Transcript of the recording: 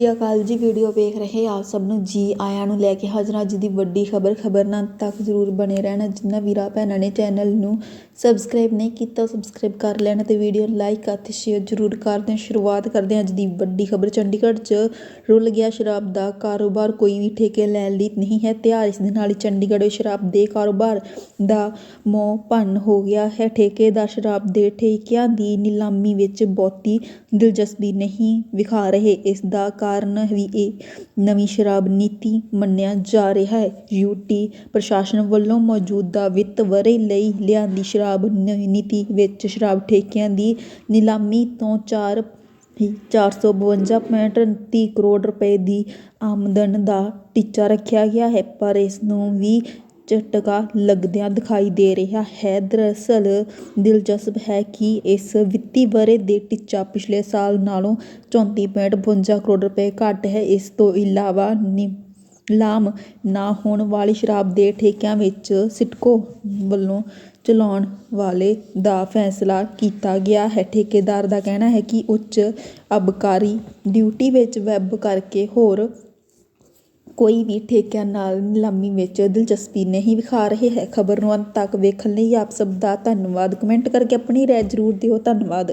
ਸਤਿ ਸ਼੍ਰੀ ਅਕਾਲ ਜੀ, ਵੀਡੀਓ ਵੇਖ ਰਹੇ ਆਪ ਸਭ ਨੂੰ, ਜੀ ਆਇਆਂ ਨੂੰ ਲੈ ਕੇ ਹਾਜ਼ਰ ਅੱਜ ਦੀ ਵੱਡੀ ਖਬਰ। ਖਬਰ ਨਾਲ ਤੱਕ ਜ਼ਰੂਰ ਬਣੇ ਰਹਿਣਾ ਜਿਨ੍ਹਾਂ ਵੀਰਾ ਭੈਣਾਂ ਨੇ ਚੈਨਲ ਨੂੰ ਸਬਸਕ੍ਰਾਈਬ ਨਹੀਂ ਕੀਤਾ ਸਬਸਕ੍ਰਾਈਬ ਕਰ ਲੈਣਾ ਤੇ ਵੀਡੀਓ ਲਾਈਕ ਅਤੇ ਸ਼ੇਅਰ ਜ਼ਰੂਰ ਕਰ ਦੇਣ। ਸ਼ੁਰੂਆਤ ਕਰਦੇ ਹਾਂ ਅੱਜ ਦੀ ਵੱਡੀ ਖਬਰ। ਚੰਡੀਗੜ੍ਹ 'ਚ ਰੁਲ ਗਿਆ ਸ਼ਰਾਬ ਦਾ ਕਾਰੋਬਾਰ, ਕੋਈ ਵੀ ਠੇਕੇ ਲੈਣ ਲਈ ਨਹੀਂ ਹੈ। ਤਿਉਹਾਰ ਇਸ ਦੇ ਨਾਲ ਹੀ ਚੰਡੀਗੜ੍ਹ ਵਿੱਚ ਸ਼ਰਾਬ ਦੇ ਕਾਰੋਬਾਰ ਦਾ ਮੋਹ ਭੰਨ ਹੋ ਗਿਆ ਹੈ। ਠੇਕੇਦਾਰ ਸ਼ਰਾਬ ਦੇ ਠੇਕਿਆਂ ਦੀ ਨਿਲਾਮੀ ਵਿੱਚ ਬਹੁਤੀ ਦਿਲਚਸਪੀ ਨਹੀਂ ਵਿਖਾ ਰਹੇ। ਇਸ ਦਾ ਕਾਰਨ ਵੀ ਇਹ ਨਵੀਂ ਸ਼ਰਾਬ ਨੀਤੀ ਮੰਨਿਆ ਜਾ ਰਿਹਾ ਹੈ। ਯੂਟੀ ਪ੍ਰਸ਼ਾਸਨ ਵੱਲੋਂ ਮੌਜੂਦਾ ਵਿੱਤ ਵਰ੍ਹੇ ਲਈ ਲਿਆਂਦੀ ਸ਼ਰਾਬ ਨਵੀਂ ਨੀਤੀ ਵਿੱਚ ਸ਼ਰਾਬ ਠੇਕਿਆਂ ਦੀ ਨਿਲਾਮੀ ਤੋਂ ਚਾਰ ਚਾਰ ਸੌ ਬਵੰਜਾ ਪੁਆਇੰਟ ਉਨੱਤੀ ਕਰੋੜ ਰੁਪਏ ਦੀ ਆਮਦਨ ਦਾ ਟੀਚਾ ਰੱਖਿਆ ਗਿਆ ਹੈ, ਪਰ ਇਸ ਨੂੰ ਵੀ ਝਟਕਾ ਲੱਗਦਿਆਂ ਦਿਖਾਈ ਦੇ ਰਿਹਾ ਹੈ। ਦਰਅਸਲ ਦਿਲਚਸਪ ਹੈ ਕਿ ਇਸ ਵਿੱਤੀ ਵਰ੍ਹੇ ਦੇ ਟੀਚਾ ਪਿਛਲੇ ਸਾਲ ਨਾਲੋਂ ਚੌਂਤੀ ਪੁਆਇੰਟ ਬਵੰਜਾ ਕਰੋੜ ਰੁਪਏ ਘੱਟ ਹੈ। ਇਸ ਤੋਂ ਇਲਾਵਾ ਨਿਲਾਮ ਨਾ ਹੋਣ ਵਾਲੀ ਸ਼ਰਾਬ ਦੇ ਠੇਕਿਆਂ ਵਿੱਚ ਸਿਡਕੋ ਵੱਲੋਂ ਚਲਾਉਣ ਵਾਲੇ ਦਾ ਫੈਸਲਾ ਕੀਤਾ ਗਿਆ ਹੈ। ਠੇਕੇਦਾਰ ਦਾ ਕਹਿਣਾ ਹੈ ਕਿ ਉੱਚ ਅਬਕਾਰੀ ਡਿਊਟੀ ਵਿੱਚ ਵੈੱਬ ਕਰਕੇ ਹੋਰ ਕੋਈ ਵੀ ਠੇਕਿਆਂ ਨਾਲ ਨਿਲਾਮੀ ਵਿੱਚ ਦਿਲਚਸਪੀ ਨਹੀਂ ਵਿਖਾ ਰਹੇ ਹੈ। ਖਬਰ ਨੂੰ ਅੰਤ ਤੱਕ ਵੇਖਣ ਲਈ ਆਪ ਸਭ ਦਾ ਧੰਨਵਾਦ। ਕਮੈਂਟ ਕਰਕੇ ਆਪਣੀ ਰਾਏ ਜ਼ਰੂਰ ਦਿਓ। ਧੰਨਵਾਦ।